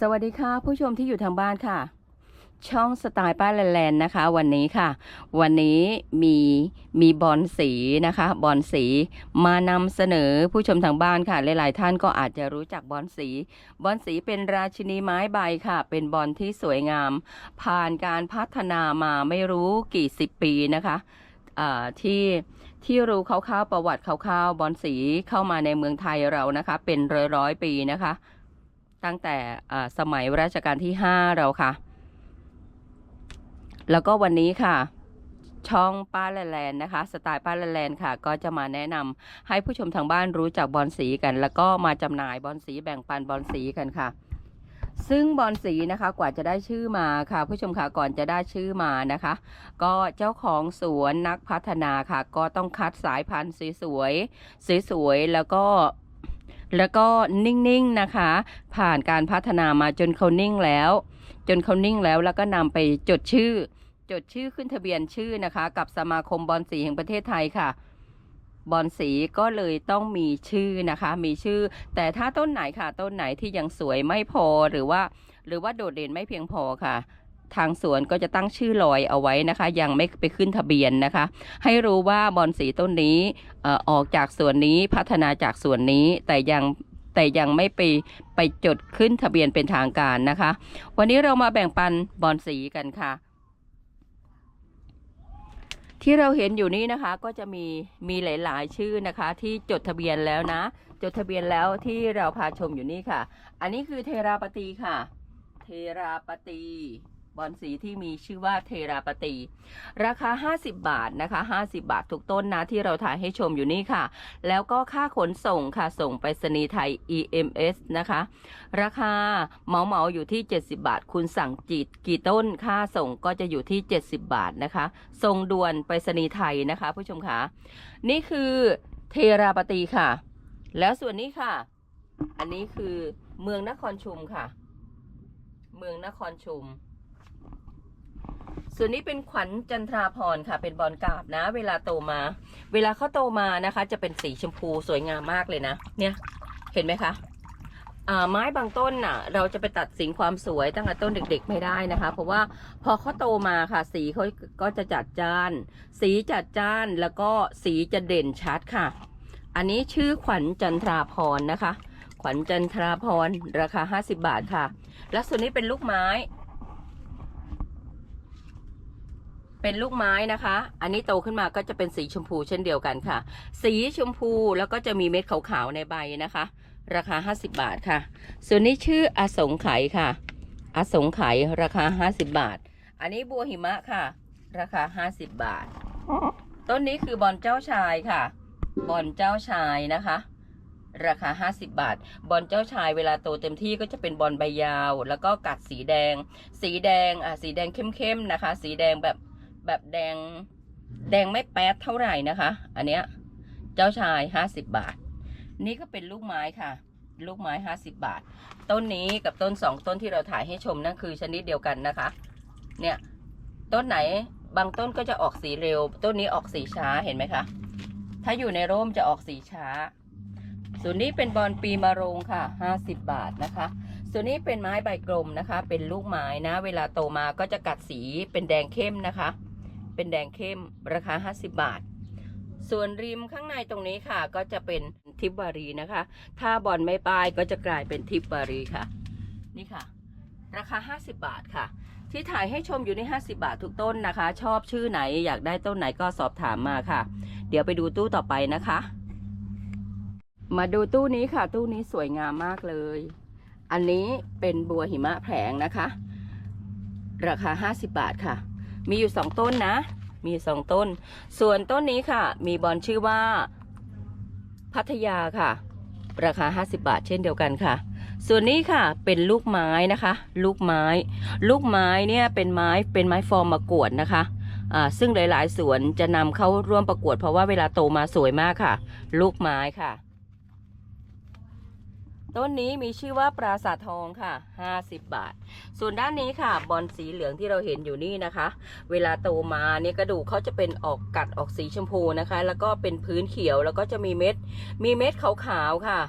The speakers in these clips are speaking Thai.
สวัสดีค่ะ ผู้ชมที่อยู่ทางบ้านค่ะ ช่องสไตล์ป้าแลนด์นะคะ วันนี้ค่ะ วันนี้มีมีบอลสีนะคะบอลสีมานำเสนอผู้ชมทางบ้านค่ะ หลายๆ ท่านก็อาจจะรู้จักบอลสีบอลสีเป็นราชินีไม้ใบค่ะ เป็นบอลที่สวยงาม ผ่านการพัฒนามาไม่รู้กี่สิบปีนะคะอ่าที่ที่รู้คร่าวๆประวัติคร่าวๆบอลสีเข้ามาในเมืองไทยเรานะคะ เป็นร้อยร้อยๆปีนะคะ ตั้งแต่สมัยรัชกาลที่ 5 เราค่ะ แล้วก็วันนี้ค่ะ ช่องป้าแลนแลนนะคะ สไตล์ป้าแลนแลนค่ะ ก็จะมาแนะนำให้ผู้ชมทางบ้านรู้จักบอลสีกัน แล้วก็มาจำหน่ายบอลสีแบ่งปันบอลสีกันค่ะซึ่งบอลสีนะคะกว่าจะได้ชื่อมาค่ะ ผู้ชมค่ะก่อนจะได้ชื่อมานะคะ ก็เจ้าของสวนนักพัฒนาค่ะ ก็ต้องคัดสายพันธุ์สวยๆสวยๆแล้วก็ แล้วก็นิ่งๆนะคะ ผ่านการพัฒนามาจนเขานิ่งแล้ว จนเขานิ่งแล้วแล้วก็นำไปจดชื่อ จดชื่อขึ้นทะเบียนชื่อนะคะ กับสมาคมบอลสีแห่งประเทศไทยค่ะบอลสีก็เลยต้องมีชื่อนะคะ มีชื่อ แต่ถ้าต้นไหนค่ะ ต้นไหนที่ยังสวยไม่พอหรือว่า หรือว่าโดดเด่นไม่เพียงพอค่ะ ทางสวนก็จะตั้งชื่อลอยเอาไว้นะคะ ยังไม่ไปขึ้นทะเบียนนะคะ ให้รู้ว่าบอลสีต้นนี้อออกจากสวนนี้พัฒนาจากสวนนี้แต่ยังแต่ยังไม่ไปไปจดขึ้นทะเบียนเป็นทางการนะคะ วันนี้เรามาแบ่งปันบอลสีกันค่ะ ที่เราเห็นอยู่นี้นะคะก็จะมีมีหลาย ๆ ชื่อนะคะ ที่จดทะเบียนแล้วนะ จดทะเบียนแล้วที่เราพาชมอยู่นี่ค่ะ อันนี้คือเทราปตีค่ะ เทราปตี บอลสีที่มีชื่อว่าเทราปตี ราคา 50 บาทนะคะ 50 บาททุกต้นนะที่เราถ่ายให้ชมอยู่นี่ค่ะ แล้วก็ค่าขนส่งค่ะ ส่งไปรษณีย์ไทย EMS นะคะ ราคาเหมาเหมาอยู่ที่ 70 บาท คุณสั่งจีดกี่ต้นค่าส่งก็จะอยู่ที่ 70 บาทนะคะ ส่งด่วนไปรษณีย์ไทยนะคะ ผู้ชมคะนี่คือเทราปตีค่ะ แล้วส่วนนี้ค่ะ อันนี้คือเมืองนครชุมค่ะ เมืองนครชุม ส่วนนี้เป็นขวัญจันทราพรค่ะ เป็นบอลกาบนะ เวลาโตมา เวลาเขาโตมานะคะ จะเป็นสีชมพูสวยงามมากเลยนะ เนี่ย เห็นไหมคะไม้บางต้นน่ะ เราจะไปตัดสินความสวยตั้งแต่ต้นเด็ก ๆ ไม่ได้นะคะ เพราะว่าพอเขาโตมาค่ะ สีเขาก็จะจัดจ้าน สีจัดจ้านแล้วก็สีจะเด่นชัดค่ะ อันนี้ชื่อขวัญจันทราพรนะคะ ขวัญจันทราพรราคา 50 บาทค่ะ และส่วนนี้เป็นลูกไม้ เป็นลูกไม้นะคะ อันนี้โตขึ้นมาก็จะเป็นสีชมพูเช่นเดียวกันค่ะ สีชมพูแล้วก็จะมีเม็ดขาวๆในใบนะคะ ราคา 50 บาทค่ะ ส่วนนี้ชื่ออสงไขยค่ะ อสงไขยราคา 50 บาท อันนี้บัวหิมะค่ะ ราคา 50 บาท ต้นนี้คือบอลเจ้าชายค่ะ บอลเจ้าชายนะคะราคา 50 บาท บอลเจ้าชายเวลาโตเต็มที่ก็จะเป็นบอลใบยาว แล้วก็กัดสีแดง สีแดง อะ สีแดงเข้มๆนะคะ สีแดงแบบ แบบแดง แดงไม่แป๊ดเท่าไหร่นะคะ อันเนี้ย เจ้าชาย50บบาท นี่ก็เป็นลูกไม้ค่ะ ลูกไม้50บาท ต้นนี้กับต้นสองต้นที่เราถ่ายให้ชมนั่นคือชนิดเดียวกันนะคะ เนี่ย ต้นไหนบางต้นก็จะออกสีเร็ว ต้นนี้ออกสีช้าเห็นไหมคะ ถ้าอยู่ในร่มจะออกสีช้า ส่วนนี้เป็นบอลปีมะโรงค่ะ 50 บาทนะคะ ส่วนนี้เป็นไม้ใบกลมนะคะ เป็นลูกไม้นะ เวลาโตมาก็จะกัดสีเป็นแดงเข้มนะคะ เป็นแดงเข้มราคา 50 บาท ส่วนริมข้างในตรงนี้ค่ะ ก็จะเป็นทิปบารีนะคะ ถ้าบอลไม่ป้ายก็จะกลายเป็นทิปบารีค่ะ นี่ค่ะ ราคา 50 บาทค่ะ ที่ถ่ายให้ชมอยู่ใน 50 บาททุกต้นนะคะ ชอบชื่อไหนอยากได้ต้นไหนก็สอบถามมาค่ะ เดี๋ยวไปดูตู้ต่อไปนะคะ มาดูตู้นี้ค่ะ ตู้นี้สวยงามมากเลย อันนี้เป็นบัวหิมะแผลงนะคะราคา 50 บาทค่ะ มีอยู่สองต้นนะ มีสองต้น ส่วนต้นนี้ค่ะ มีบอลชื่อว่า พัทยาค่ะ ราคา 50 บาทเช่นเดียวกันค่ะ ส่วนนี้ค่ะเป็นลูกไม้นะคะ ลูกไม้ ลูกไม้เนี่ยเป็นไม้เป็นไม้ฟอร์มมากวดนะคะซึ่งหลาย ๆ สวนจะนำเข้าร่วมประกวดเพราะว่าเวลาโตมาสวยมากค่ะ ลูกไม้ค่ะ ต้นนี้มีชื่อว่าปราสาททองค่ะ 50 บาท ส่วนด้านนี้ค่ะ บอลสีเหลืองที่เราเห็นอยู่นี่นะคะ เวลาโตมาเนี่ยกระดูกเขาจะเป็นออกกัดออกสีชมพูนะคะ แล้วก็เป็นพื้นเขียวแล้วก็จะมีเม็ด มีเม็ดขาวๆค่ะ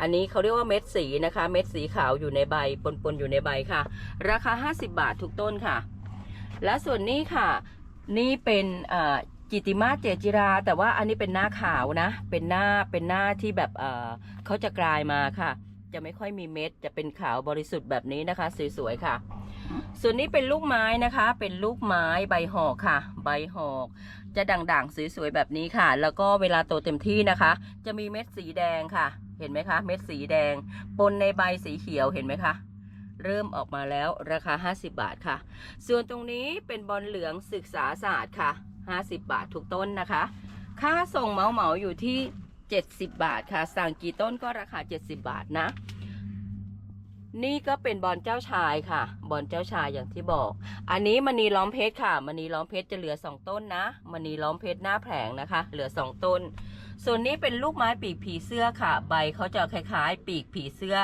อันนี้เขาเรียกว่าเม็ดสีนะคะ เม็ดสีขาวอยู่ในใบปนๆอยู่ในใบค่ะ ราคา 50 บาททุกต้นค่ะ และส่วนนี้ค่ะ นี่เป็นจิติมาเจจิรา แต่ว่าอันนี้เป็นหน้าขาวนะ เป็นหน้าเป็นหน้าที่แบบเขาจะกลายมาค่ะ จะไม่ค่อยมีเม็ด จะเป็นขาวบริสุทธิ์แบบนี้นะคะ สวยๆค่ะ ส่วนนี้เป็นลูกไม้นะคะ เป็นลูกไม้ใบหอกค่ะ ใบหอก จะด่างๆสวยๆแบบนี้ค่ะ แล้วก็เวลาโตเต็มที่นะคะ จะมีเม็ดสีแดงค่ะ เห็นไหมคะ เม็ดสีแดง ปนในใบสีเขียวเห็นไหมคะเริ่มออกมาแล้วราคา 50 บาทค่ะ ส่วนตรงนี้เป็นบอลเหลืองศึกษาศาสตร์ค่ะ 50 บาททุกต้นนะคะ ค่าส่งเหมาเหมาอยู่ที่ 70 บาทค่ะ สั่งกี่ต้นก็ราคา 70 บาทนะ นี่ก็เป็นบอลเจ้าชายค่ะ บอลเจ้าชายอย่างที่บอก อันนี้มณีล้อมเพชรค่ะมณีล้อมเพชรจะเหลือ 2 ต้นนะมณีล้อมเพชรหน้าแผงนะคะ เหลือ 2 ต้น ส่วนนี้เป็นลูกไม้ปีกผีเสื้อค่ะ ใบเขาจะคล้ายๆ ปีกผีเสื้อ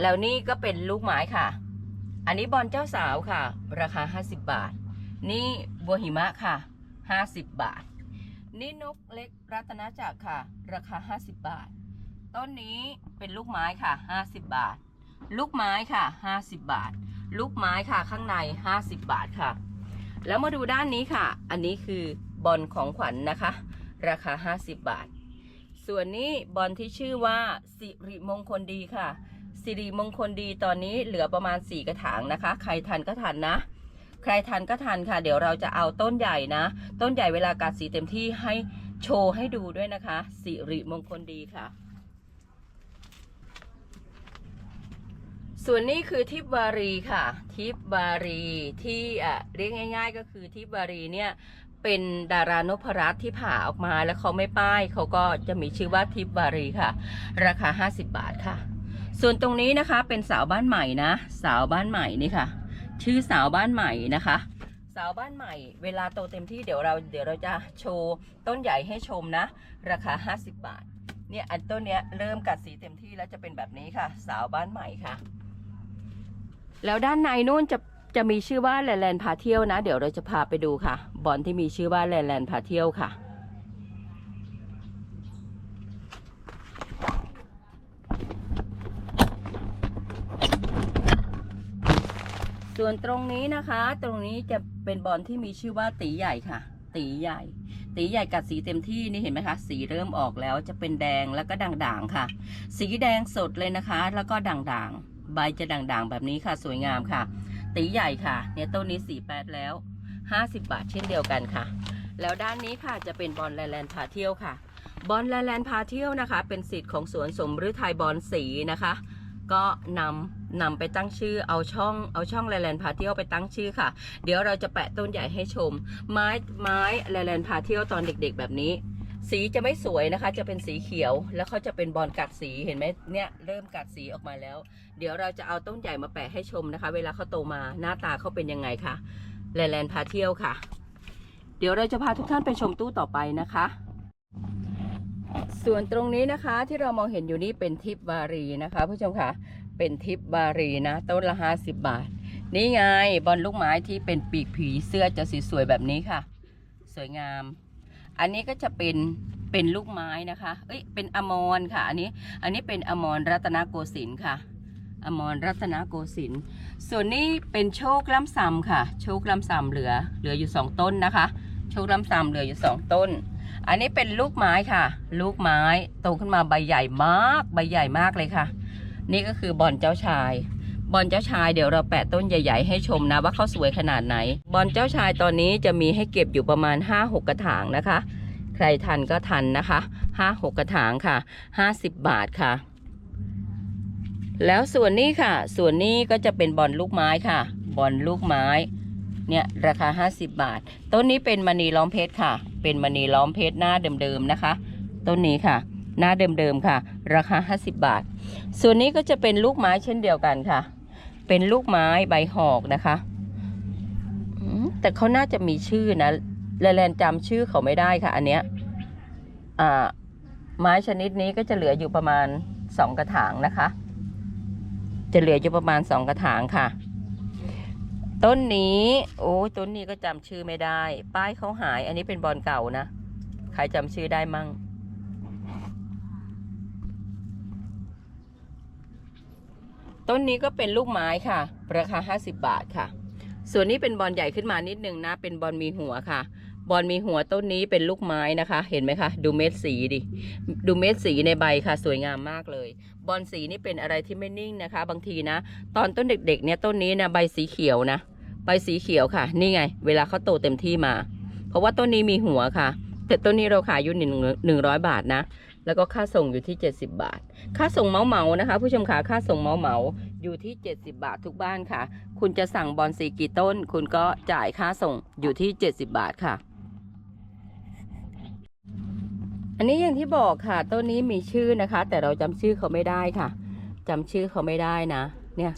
แล้วนี่ก็เป็นลูกไม้ค่ะ อันนี้บอลเจ้าสาวค่ะ ราคา 50 บาท นี่บัวหิมะค่ะ 50 บาท นี่นกเล็กรัตนจักรค่ะ ราคา 50 บาท ต้นนี้เป็นลูกไม้ค่ะ 50 บาท ลูกไม้ค่ะ 50 บาท ลูกไม้ค่ะข้างใน 50 บาทค่ะ แล้วมาดูด้านนี้ค่ะ อันนี้คือบอลของขวัญนนะคะ ราคา 50 บาท ส่วนนี้บอลที่ชื่อว่าสิริมงคลดีค่ะ สิริมงคลดีตอนนี้เหลือประมาณ 4 กระถางนะคะ ใครทันก็ทันนะ ใครทันก็ทันค่ะ เดี๋ยวเราจะเอาต้นใหญ่นะ ต้นใหญ่เวลากัดสีเต็มที่ให้โชว์ให้ดูด้วยนะคะ สิริมงคลดีค่ะ ส่วนนี้คือทิพวารีค่ะ ทิพวารีที่อะเรียกง่าย ๆ ก็คือทิพวารีเนี่ยเป็นดารานพรัตที่ผ่าออกมาแล้วเขาไม่ป้ายเขาก็จะมีชื่อว่าทิพวารีค่ะ ราคา 50 บาทค่ะ ส่วนตรงนี้นะคะเป็นสาวบ้านใหม่นะ สาวบ้านใหม่นี่ค่ะ ชื่อสาวบ้านใหม่นะคะ สาวบ้านใหม่ เวลาโตเต็มที่เดี๋ยวเราเดี๋ยวเราจะโชว์ต้นใหญ่ให้ชมนะ ราคา 50 บาท เนี่ยอันต้นเนี้ยเริ่มกัดสีเต็มที่แล้วจะเป็นแบบนี้ค่ะ สาวบ้านใหม่ค่ะ แล้วด้านในนู่นจะจะมีชื่อว่าแลนแลนพาเที่ยวนะ เดี๋ยวเราจะพาไปดูค่ะ บอลที่มีชื่อว่าแลนแลนพาเที่ยวค่ะ ส่วนตรงนี้นะคะ ตรงนี้จะเป็นบอลที่มีชื่อว่าตีใหญ่ค่ะ ตีใหญ่ ตีใหญ่กัดสีเต็มที่นี่เห็นไหมคะ สีเริ่มออกแล้วจะเป็นแดงแล้วก็ด่างๆค่ะ สีแดงสดเลยนะคะ แล้วก็ด่างๆ ใบจะด่างๆ แบบนี้ค่ะ สวยงามค่ะ ตีใหญ่ค่ะ เนี่ยต้นนี้สีแปดแล้ว 50 บาทเช่นเดียวกันค่ะ แล้วด้านนี้ค่ะจะเป็นบอลแลนแลนพาเที่ยวค่ะบอลแลนแลนพาเที่ยวนะคะ เป็นสิทธิ์ของสวนสมฤทัยบอลสีนะคะ ก็นำนำไปตั้งชื่อเอาช่องเอาช่องแลนแลนพาเที่ยวไปตั้งชื่อค่ะ เดี๋ยวเราจะแปะต้นใหญ่ให้ชม ไม้ไม้แลนแลนพาเที่ยวตอนเด็ก ๆ แบบนี้ สีจะไม่สวยนะคะ จะเป็นสีเขียว แล้วเขาจะเป็นบอลกัดสีเห็นไหมเนี่ยเริ่มกัดสีออกมาแล้ว เดี๋ยวเราจะเอาต้นใหญ่มาแปะให้ชมนะคะ เวลาเขาโตมาหน้าตาเขาเป็นยังไงคะแลนแลนพาเที่ยวค่ะ เดี๋ยวเราจะพาทุกท่านไปชมตู้ต่อไปนะคะ ส่วนตรงนี้นะคะที่เรามองเห็นอยู่นี่เป็นทิพวารีนะคะผู้ชมค่ะเป็นทิพวารีนะต้นละห้าสิบบาท นี่ไงบอลลูกไม้ที่เป็นปีกผีเสื้อจะสีสวยแบบนี้ค่ะ สวยงาม อันนี้ก็จะเป็นเป็นลูกไม้นะคะ เอ้ยเป็นอมรค่ะ อันนี้อันนี้เป็นอมรรัตนโกสินทร์ค่ะ อมรรัตนโกสินทร์ส่วนนี้เป็นโชคล้ำซ้ำค่ะ โชคล้ำซ้ำเหลือเหลืออยู่สองต้นนะคะ โชคล้ำซ้ำเหลืออยู่สองต้น อันนี้เป็นลูกไม้ค่ะ ลูกไม้โตขึ้นมาใบใหญ่มากใบใหญ่มากเลยค่ะ นี่ก็คือบอลเจ้าชาย บอลเจ้าชายเดี๋ยวเราแปะต้นใหญ่ ๆ ให้ชมนะว่าเขาสวยขนาดไหน บอลเจ้าชายตอนนี้จะมีให้เก็บอยู่ประมาณ 5-6 กระถางนะคะ ใครทันก็ทันนะคะ 5-6 กระถางค่ะ 50 บาทค่ะ แล้วส่วนนี้ค่ะ ส่วนนี้ก็จะเป็นบอลลูกไม้ค่ะ บอลลูกไม้ เนี่ยราคา 50 บาท ต้นนี้เป็นมณีล้อมเพชรค่ะ เป็นมณีล้อมเพชรหน้าเดิมๆนะคะ ต้นนี้ค่ะ หน้าเดิมๆค่ะ ราคา 50 บาท ส่วนนี้ก็จะเป็นลูกไม้เช่นเดียวกันค่ะ เป็นลูกไม้ใบหอกนะคะแต่เขาน่าจะมีชื่อนะแลแลนจำชื่อเขาไม่ได้ค่ะ อันเนี้ยอ่าไม้ชนิดนี้ก็จะเหลืออยู่ประมาณสองกระถางนะคะ จะเหลืออยู่ประมาณสองกระถางค่ะ ต้นนี้ โอ้ต้นนี้ก็จำชื่อไม่ได้ ป้ายเขาหาย อันนี้เป็นบอลเก่านะ ใครจำชื่อได้มั่ง ต้นนี้ก็เป็นลูกไม้ค่ะ ราคา 50 บาทค่ะ ส่วนนี้เป็นบอลใหญ่ขึ้นมานิดนึงนะ เป็นบอลมีหัวค่ะ บอลมีหัวต้นนี้เป็นลูกไม้นะคะ เห็นไหมคะ ดูเม็ดสีดิ ดูเม็ดสีในใบค่ะ สวยงามมากเลย บอลสีนี่เป็นอะไรที่ไม่นิ่งนะคะ บางทีนะ ตอนต้นเด็กๆ เนี่ยต้นนี้นะใบสีเขียวนะ ใบสีเขียวค่ะ นี่ไง เวลาเขาโตเต็มที่มา เพราะว่าต้นนี้มีหัวค่ะ แต่ต้นนี้เราขายอยู่หนึ่งหนึ่งร้อยบาทนะ แล้วก็ค่าส่งอยู่ที่ 70 บาท ค่าส่งเมาเมานะคะ ผู้ชมขาค่าส่งเมาเมาอยู่ที่ 70 บาททุกบ้านค่ะ คุณจะสั่งบอลสีกี่ต้น คุณก็จ่ายค่าส่งอยู่ที่ 70 บาทค่ะอันนี้อย่างที่บอกค่ะต้นนี้มีชื่อนะคะ แต่เราจำชื่อเขาไม่ได้ค่ะจำชื่อเขาไม่ได้นะ เนี่ย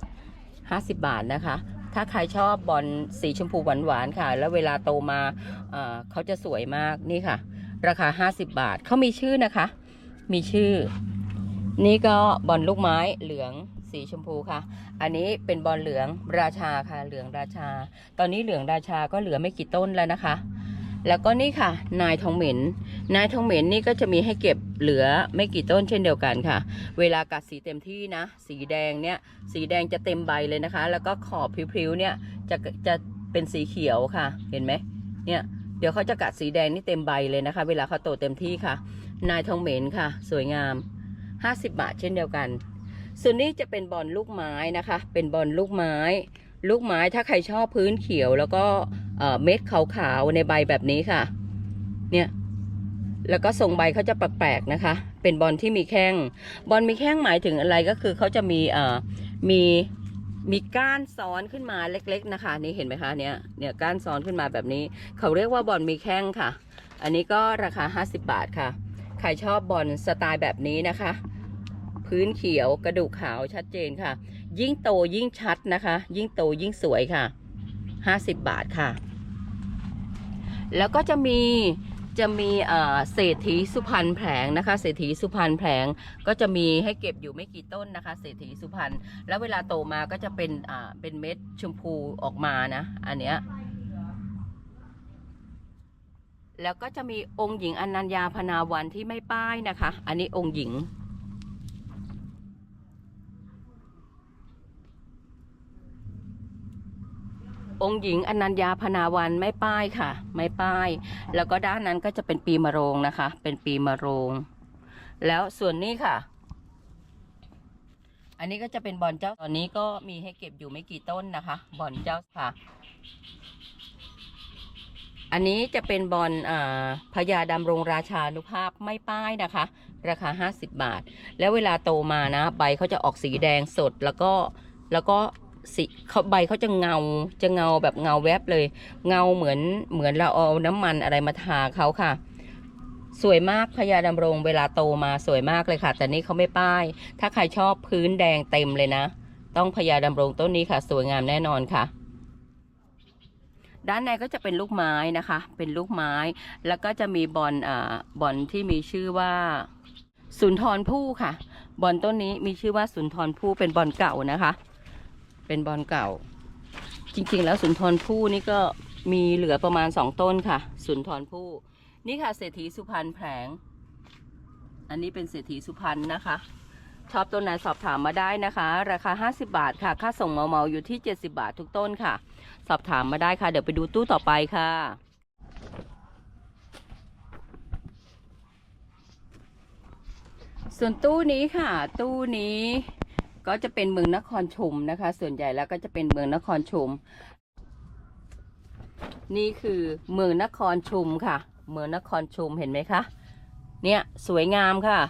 50บาทนะคะ ถ้าใครชอบบอลสีชมพูหวานๆค่ะ แล้วเวลาโตมาเเขาจะสวยมากนี่ค่ะ ราคา 50 บาทเขามีชื่อนะคะ มีชื่อ นี่ก็บอลลูกไม้เหลืองสีชมพูค่ะ อันนี้เป็นบอลเหลืองราชาค่ะ เหลืองราชา ตอนนี้เหลืองราชาก็เหลือไม่กี่ต้นแล้วนะคะ แล้วก็นี่ค่ะ นายทองเหม็น นายทองเหม็นนี่ก็จะมีให้เก็บเหลือไม่กี่ต้นเช่นเดียวกันค่ะ เวลากัดสีเต็มที่นะ สีแดงเนี่ย สีแดงจะเต็มใบเลยนะคะ แล้วก็ขอบพริ้วๆเนี่ยจะจะเป็นสีเขียวค่ะ เห็นไหมเนี่ยเดี๋ยวเขาจะกัดสีแดงนี่เต็มใบเลยนะคะ เวลาเขาโตเต็มที่ค่ะ นายทองเหม็นค่ะ สวยงาม 50 บาทเช่นเดียวกัน ส่วนนี้จะเป็นบอลลูกไม้นะคะ เป็นบอลลูกไม้ ลูกไม้ถ้าใครชอบพื้นเขียวแล้วก็เม็ดขาวๆในใบแบบนี้ค่ะ เนี่ยแล้วก็ทรงใบเขาจะแปลกๆนะคะ เป็นบอลที่มีแข้ง บอลมีแข้งหมายถึงอะไรก็คือเขาจะมีเอ่อมีมีก้านซ้อนขึ้นมาเล็ก ๆนะคะ นี่เห็นไหมคะเนี่ยเนี่ยก้านซ้อนขึ้นมาแบบนี้ เขาเรียกว่าบอลมีแข้งค่ะ อันนี้ก็ราคา 50 บาทค่ะ ใครชอบบอลสไตล์แบบนี้นะคะ พื้นเขียวกระดูกขาวชัดเจนค่ะ ยิ่งโตยิ่งชัดนะคะ ยิ่งโตยิ่งสวยค่ะ 50 บาทค่ะ แล้วก็จะมีจะมีเออเศรษฐีสุพรรณแผลงนะคะเศรษฐีสุพรรณแผลงก็จะมีให้เก็บอยู่ไม่กี่ต้นนะคะเศรษฐีสุพรรณแล้วเวลาโตมาก็จะเป็นอ่าเป็นเม็ดชมพูออกมานะ อันเนี้ยแล้วก็จะมีองค์หญิงอนัญญาพนาวันที่ไม่ป้ายนะคะ อันนี้องค์หญิง องค์หญิงอนัญญาพนาวันไม่ป้ายค่ะ ไม่ป้าย แล้วก็ด้านนั้นก็จะเป็นปีมะโรงนะคะ เป็นปีมะโรง แล้วส่วนนี้ค่ะ อันนี้ก็จะเป็นบอลเจ้าตอนนี้ก็มีให้เก็บอยู่ไม่กี่ต้นนะคะ บอลเจ้าค่ะ อันนี้จะเป็นบอลอ่าพญาดำรงราชานุภาพไม่ป้ายนะคะ ราคา 50 บาท แล้วเวลาโตมานะใบเขาจะออกสีแดงสดแล้วก็แล้วก็ สีเขาใบเขาจะเงาจะเงาแบบเงาแวบเลย เงาเหมือนเหมือนเราเอาน้ำมันอะไรมาทาเขาค่ะ สวยมากพญาดำรงเวลาโตมาสวยมากเลยค่ะ แต่นี่เขาไม่ป้าย ถ้าใครชอบพื้นแดงเต็มเลยนะ ต้องพญาดำรงต้นนี้ค่ะ สวยงามแน่นอนค่ะด้านในก็จะเป็นลูกไม้นะคะ เป็นลูกไม้ แล้วก็จะมีบอลอ่าบอลที่มีชื่อว่าสุนทรภู่ค่ะ บอลต้นนี้มีชื่อว่าสุนทรภู่เป็นบอลเก่านะคะ เป็นบอลเก่า จริงๆ แล้วสุนทรภู่นี่ก็มีเหลือประมาณสองต้นค่ะ สุนทรภู่นี่ค่ะเศรษฐีสุพรรณแผลงอันนี้เป็นเศรษฐีสุพรรณนะคะ ชอบต้นไหนสอบถามมาได้นะคะ ราคา 50 บาทค่ะ ค่าส่งเมาๆอยู่ที่ 70 บาททุกต้นค่ะ สอบถามมาได้ค่ะ เดี๋ยวไปดูตู้ต่อไปค่ะส่วนตู้นี้ค่ะ ตู้นี้ ก็จะเป็นเมืองนครชุมนะคะ ส่วนใหญ่แล้วก็จะเป็นเมืองนครชุมนี่คือเมืองนครชุมค่ะ เมืองนครชุมเห็นไหมคะ เนี่ยสวยงามค่ะ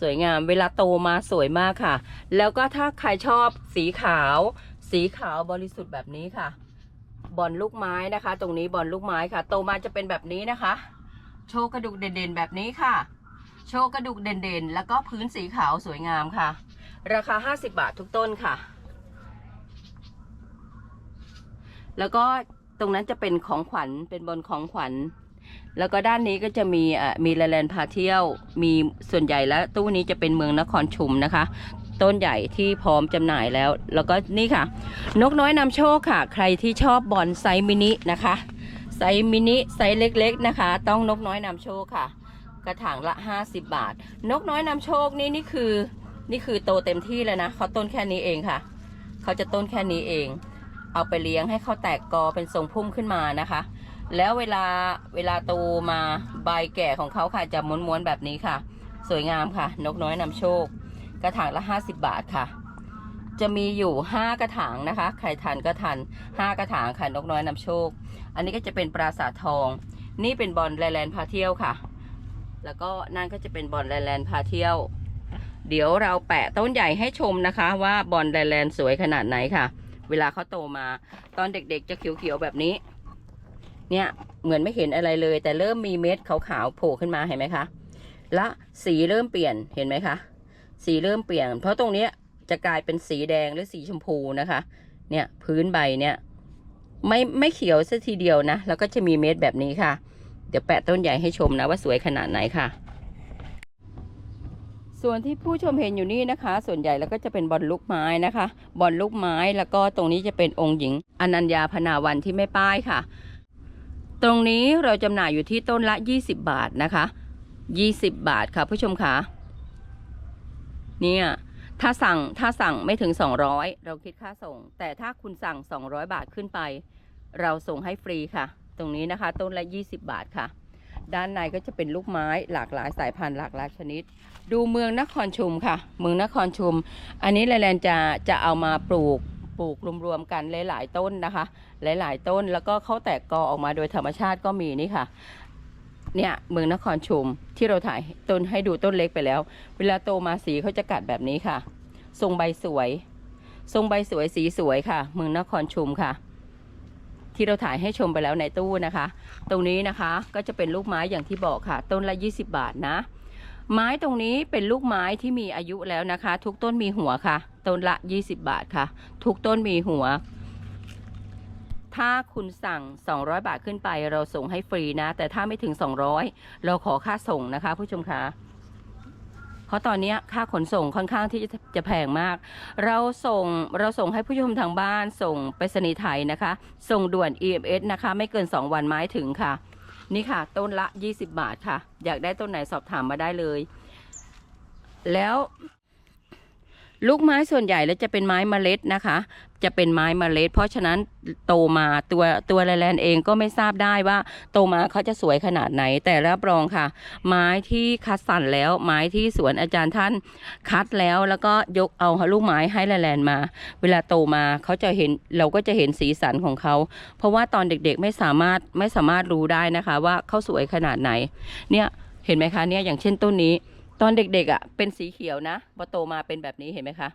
สวยงามเวลาโตมาสวยมากค่ะ แล้วก็ถ้าใครชอบสีขาว สีขาวบริสุทธิ์แบบนี้ค่ะบอลลูกไม้นะคะ ตรงนี้บอลลูกไม้ค่ะ โตมาจะเป็นแบบนี้นะคะ โชว์กระดูกเด่นๆแบบนี้ค่ะ โชว์กระดูกเด่นๆ แล้วก็พื้นสีขาวสวยงามค่ะ ราคา 50 บาททุกต้นค่ะ แล้วก็ตรงนั้นจะเป็นของขวัญเป็นบอลของขวัญ แล้วก็ด้านนี้ก็จะมีอะมีแลนด์พาเที่ยว มีส่วนใหญ่แล้วตู้นี้จะเป็นเมืองนครชุมนะคะ ต้นใหญ่ที่พร้อมจำหน่ายแล้ว แล้วก็นี่ค่ะ นกน้อยนำโชคค่ะ ใครที่ชอบบอลไซส์มินินะคะ ไซส์มินิไซส์เล็กๆนะคะ ต้องนกน้อยนำโชคค่ะ กระถางละ 50 บาท นกน้อยนำโชคนี่นี่คือ นี่คือโตเต็มที่แล้วนะเขาต้นแค่นี้เองค่ะ เขาจะต้นแค่นี้เอง เอาไปเลี้ยงให้เขาแตกกอเป็นทรงพุ่มขึ้นมานะคะ แล้วเวลาเวลาโตมาใบแก่ของเขาค่ะจะม้วนๆแบบนี้ค่ะ สวยงามค่ะ นกน้อยนำโชค กระถางละ 50 บาทค่ะ จะมีอยู่ 5 กระถางนะคะ ใครทันก็ทัน 5 กระถางค่ะนกน้อยนำโชค อันนี้ก็จะเป็นปราสาททอง นี่เป็นบอลแลนด์พาเที่ยวค่ะ แล้วก็นั่นก็จะเป็นบอลแลนด์พาเที่ยว เดี๋ยวเราแปะต้นใหญ่ให้ชมนะคะ ว่าบอลแลนด์สวยขนาดไหนค่ะ เวลาเขาโตมา ตอนเด็กๆจะเขียวๆแบบนี้ เนี่ยเหมือนไม่เห็นอะไรเลย แต่เริ่มมีเม็ดขาวๆโผล่ขึ้นมาเห็นไหมคะ และสีเริ่มเปลี่ยนเห็นไหมคะ สีเริ่มเปลี่ยน เพราะตรงนี้จะกลายเป็นสีแดงหรือสีชมพูนะคะ เนี่ยพื้นใบเนี่ยไม่ไม่เขียวซะทีเดียวนะ แล้วก็จะมีเม็ดแบบนี้ค่ะ เดี๋ยวแปะต้นใหญ่ให้ชมนะว่าสวยขนาดไหนค่ะ ส่วนที่ผู้ชมเห็นอยู่นี่นะคะ ส่วนใหญ่แล้วก็จะเป็นบอลลูกไม้นะคะบอลลูกไม้แล้วก็ตรงนี้จะเป็นองค์หญิง อนัญญาพนาวันที่ไม่ป้ายค่ะ ตรงนี้เราจำหน่ายอยู่ที่ต้นละ 20 บาทนะคะ 20 บาทค่ะ ผู้ชมคะเนี่ยถ้าสั่งถ้าสั่งไม่ถึง 200 เราคิดค่าส่ง แต่ถ้าคุณสั่ง 200 บาทขึ้นไป เราส่งให้ฟรีค่ะ ตรงนี้นะคะ ต้นละ 20 บาทค่ะ ด้านในก็จะเป็นลูกไม้หลากหลายสายพันธุ์หลากหลายชนิด ดูเมืองนครชุมค่ะ เมืองนครชุม อันนี้แลนด์จะจะเอามาปลูกปลูกรวมๆกันหลายๆต้นนะคะ หลายๆต้นแล้วก็เขาแตกกอออกมาโดยธรรมชาติก็มีนี่ค่ะเนี่ยเมืองนครชุมที่เราถ่ายต้นให้ดูต้นเล็กไปแล้ว เวลาโตมาสีเขาจะกัดแบบนี้ค่ะ ทรงใบสวย ทรงใบสวยสีสวยค่ะ เมืองนครชุมค่ะ ที่เราถ่ายให้ชมไปแล้วในตู้นะคะ ตรงนี้นะคะก็จะเป็นลูกไม้อย่างที่บอกค่ะ ต้นละ 20 บาทนะ ไม้ตรงนี้เป็นลูกไม้ที่มีอายุแล้วนะคะ ทุกต้นมีหัวค่ะ ต้นละ 20 บาทค่ะ ทุกต้นมีหัว ถ้าคุณสั่ง 200 บาทขึ้นไปเราส่งให้ฟรีนะ แต่ถ้าไม่ถึง 200 เราขอค่าส่งนะคะ ผู้ชมคะ เพราะตอนนี้ค่าขนส่งค่อนข้างที่จะแพงมาก เราส่งเราส่งให้ผู้ชมทางบ้านส่งไปสนีไทยนะคะ ส่งด่วน EMS นะคะ ไม่เกิน 2 วันไม้ถึงค่ะ นี่ค่ะ ต้นละ 20 บาทค่ะ อยากได้ต้นไหนสอบถามมาได้เลย แล้ว ลูกไม้ส่วนใหญ่แล้วจะเป็นไม้เมล็ดนะคะ จะเป็นไม้เมล็ด เพราะฉะนั้นโตมาตัวตัวแลนเองก็ไม่ทราบได้ว่า โตมาเขาจะสวยขนาดไหน แต่รับรองค่ะ ไม้ที่คัดสรรแล้ว ไม้ที่สวนอาจารย์ท่านคัดแล้วแล้วก็ยกเอาลูกไม้ให้แลนมา เวลาโตมาเขาจะเห็นเราก็จะเห็นสีสันของเขา เพราะว่าตอนเด็กๆไม่สามารถไม่สามารถรู้ได้นะคะ ว่าเขาสวยขนาดไหน เนี่ยเห็นไหมคะเนี่ยอย่างเช่นต้นนี้ ตอนเด็กๆอะ เป็นสีเขียวนะพอโตมาเป็นแบบนี้เห็นไหมคะ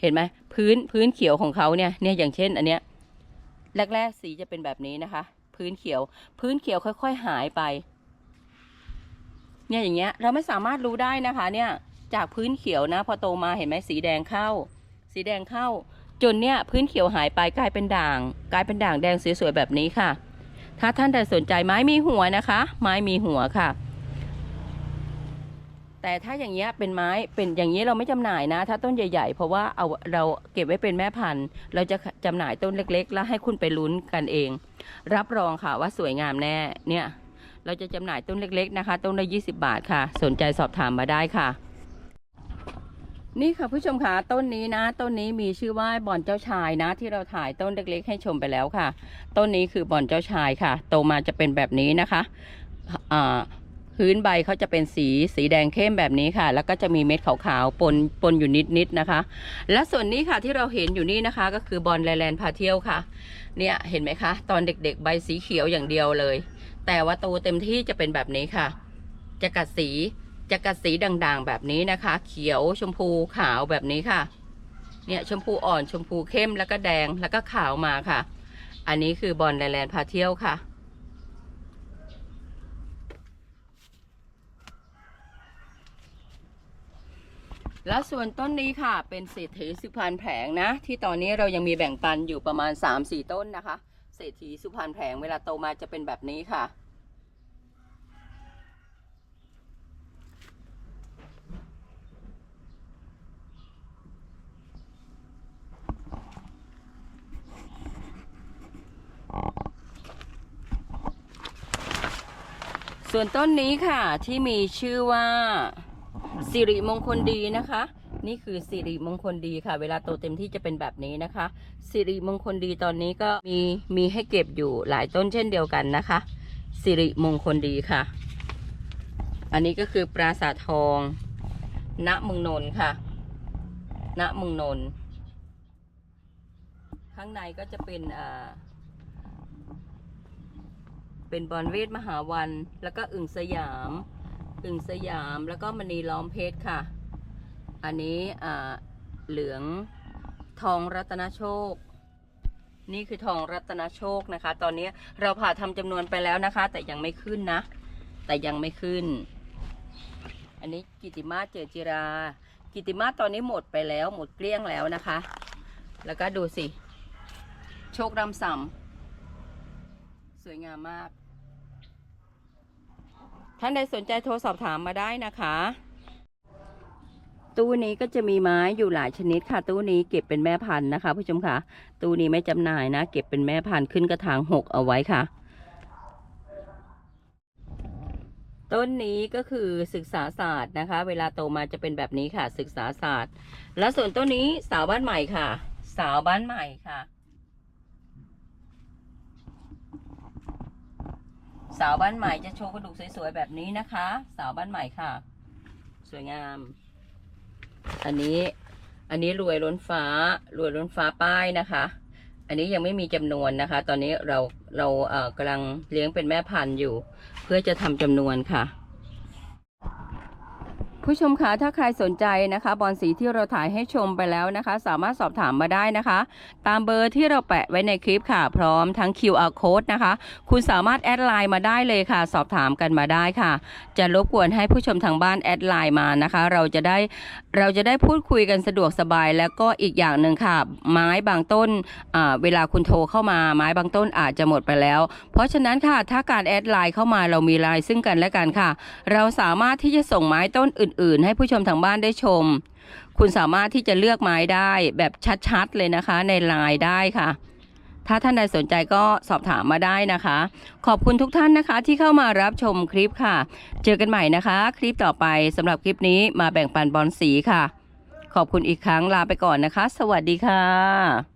เห็นไหมพื้นพื้นเขียวของเขาเนี่ยเนี่ยอย่างเช่น อันเนี้ยแรกๆสีจะเป็นแบบนี้นะคะ พื้นเขียว พื้นเขียวค่อย ๆ หายไป เนี่ยอย่างเงี้ย เราไม่สามารถรู้ได้นะคะ เนี่ย จากพื้นเขียวนะ พอโตมาเห็นไหมสีแดงเข้า สีแดงเข้า จนเนี่ย พื้นเขียวหายไปกลายเป็นด่าง กลายเป็นด่างแดงสวยๆแบบนี้ค่ะ ถ้าท่านใดสนใจไม้มีหัวนะคะ ไม้มีหัวค่ะ แต่ถ้าอย่างเงี้ยเป็นไม้เป็นอย่างนี้เราไม่จำหน่ายนะ ถ้าต้นใหญ่ๆ เพราะว่าเอาเราเก็บไว้เป็นแม่พันธุ์ เราจะจำหน่ายต้นเล็ก ๆ แล้วให้คุณไปลุ้นกันเอง รับรองค่ะว่าสวยงามแน่เนี่ยเราจะจำหน่ายต้นเล็ก ๆ นะคะ ต้นละ20 บาทค่ะ สนใจสอบถามมาได้ค่ะ นี่ค่ะผู้ชมคะต้นนี้นะ ต้นนี้มีชื่อว่าบอนเจ้าชายนะ ที่เราถ่ายต้นเล็ก ๆ ให้ชมไปแล้วค่ะ ต้นนี้คือบอนเจ้าชายค่ะ โตมาจะเป็นแบบนี้นะคะอ่า พื้นใบเขาจะเป็นสีสีแดงเข้มแบบนี้ค่ะ แล้วก็จะมีเม็ดขาวๆปนปนอยู่นิดๆนะคะ และส่วนนี้ค่ะที่เราเห็นอยู่นี่นะคะ ก็คือบอลแลนด์พาเที่ยวค่ะ เนี่ยเห็นไหมคะ ตอนเด็กๆ ใบสีเขียวอย่างเดียวเลย แต่ว่าโตเต็มที่จะเป็นแบบนี้ค่ะ จะกัดสีจะกัดสีด่างๆแบบนี้นะคะ เขียวชมพูขาวแบบนี้ค่ะ เนี่ยชมพูอ่อนชมพูเข้มแล้วก็แดงแล้วก็ขาวมาค่ะ อันนี้คือบอลแลนด์พาเที่ยวค่ะ แล้วส่วนต้นนี้ค่ะเป็นเศรษฐีสุพรรณแผงนะ ที่ตอนนี้เรายังมีแบ่งปันอยู่ประมาณ 3-4 ต้นนะคะ เศรษฐีสุพรรณแผงเวลาโตมาจะเป็นแบบนี้ค่ะส่วนต้นนี้ค่ะที่มีชื่อว่า สิริมงคลดีนะคะ นี่คือสิริมงคลดีค่ะ เวลาโตเต็มที่จะเป็นแบบนี้นะคะสิริมงคลดีตอนนี้ก็มีมีให้เก็บอยู่หลายต้นเช่นเดียวกันนะคะสิริมงคลดีค่ะ อันนี้ก็คือปราสาททอง ณเมืองนนท์ค่ะ ณเมืองนนท์ข้างในก็จะเป็นอ่าเป็นบอลเวทมหาวัน แล้วก็อึ่งสยาม อึ่งสยามแล้วก็มณีล้อมเพชรค่ะ อันนี้เหลืองทองรัตนโชค นี่คือทองรัตนโชคนะคะ ตอนนี้เราผ่าทำจำนวนไปแล้วนะคะ แต่ยังไม่ขึ้นนะ แต่ยังไม่ขึ้น อันนี้กิติมาเจอจิรา กิติมาตอนนี้หมดไปแล้วหมดเกลี้ยงแล้วนะคะ แล้วก็ดูสิ โชครำสำสวยงามมาก ท่านใดสนใจโทรสอบถามมาได้นะคะ ตู้นี้ก็จะมีไม้อยู่หลายชนิดค่ะ ตู้นี้เก็บเป็นแม่พันธุ์นะคะ ผู้ชมค่ะ ตู้นี้ไม่จำหน่ายนะ เก็บเป็นแม่พันธุ์ขึ้นกระถางหกเอาไว้ค่ะ ต้นนี้ก็คือศึกษาศาสตร์นะคะ เวลาโตมาจะเป็นแบบนี้ค่ะ ศึกษาศาสตร์ และส่วนต้นนี้สาวบ้านใหม่ค่ะ สาวบ้านใหม่ค่ะ สาวบ้านใหม่จะโชว์กระดูกสวยๆแบบนี้นะคะ สาวบ้านใหม่ค่ะ สวยงาม อันนี้อันนี้รวยล้นฟ้ารวยล้นฟ้าป้ายนะคะ อันนี้ยังไม่มีจำนวนนะคะ ตอนนี้เราเราเอ่อกำลังเลี้ยงเป็นแม่พันธุ์อยู่ เพื่อจะทำจำนวนค่ะ ผู้ชมคะถ้าใครสนใจนะคะบอลสีที่เราถ่ายให้ชมไปแล้วนะคะ สามารถสอบถามมาได้นะคะ ตามเบอร์ที่เราแปะไว้ในคลิปค่ะ พร้อมทั้ง QR code นะคะ คุณสามารถแอดไลน์มาได้เลยค่ะ สอบถามกันมาได้ค่ะ จะรบกวนให้ผู้ชมทางบ้านแอดไลน์มานะคะ เราจะได้เราจะได้พูดคุยกันสะดวกสบาย แล้วก็อีกอย่างหนึ่งค่ะ ไม้บางต้นอ่าเวลาคุณโทรเข้ามาไม้บางต้นอาจจะหมดไปแล้ว เพราะฉะนั้นค่ะถ้าการแอดไลน์เข้ามาเรามีไลน์ซึ่งกันและกันค่ะ เราสามารถที่จะส่งไม้ต้นอื่นอื่น ๆ ให้ผู้ชมทางบ้านได้ชม คุณสามารถที่จะเลือกไม้ได้แบบชัดๆเลยนะคะในไลน์ได้ค่ะ ถ้าท่านใดสนใจก็สอบถามมาได้นะคะ ขอบคุณทุกท่านนะคะที่เข้ามารับชมคลิปค่ะ เจอกันใหม่นะคะ คลิปต่อไปสำหรับคลิปนี้มาแบ่งปันบอลสีค่ะ ขอบคุณอีกครั้งลาไปก่อนนะคะ สวัสดีค่ะ